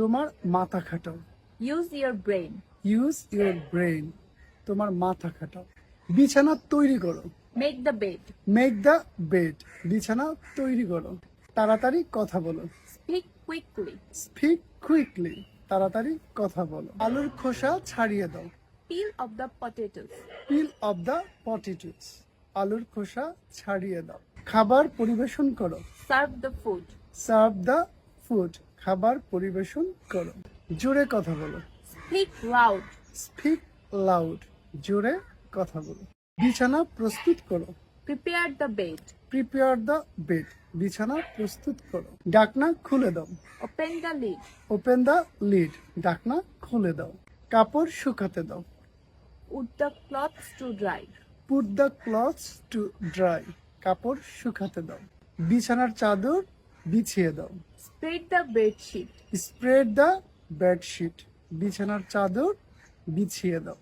তোমার মাথা খাটাও। Use your brain. Use your brain তোমার মাথা খাটাও। বিছানা তৈরি করো। Make the bed make the bed বিছানা তৈরি করো। তাড়াতাড়ি কথা বলো। স্পিক কুইকলি স্পিক কুইকলি তাড়াতাড়ি কথা বলো। আলুর খোসা ছাড়িয়ে দাও। Peel off the potatoes peel off the potatoes আলুর খোসা ছাড়িয়ে দাও। খাবার পরিবেশন করো। Serve the food serve the food খাবার পরিবেশন করো। জোরে কথা বলো। Speak লাউড স্পিক লাউড জোরে কথা বলো। বিছানা প্রস্তুত করো। Prepare the bed prepare the bed বিছানা প্রস্তুত করো। ডাকনা খুলে দাও। Open the lid open the lid ডাকনা খুলে দাও। কাপড় শুকাতে দাও। Put the cloths to dry. Put the clothes to dry কাপড় শুকাতে দাও। বিছানার চাদর বিছিয়ে দাও। Spread the bedsheet spread the bedsheet বিছানার চাদর বিছিয়ে দাও।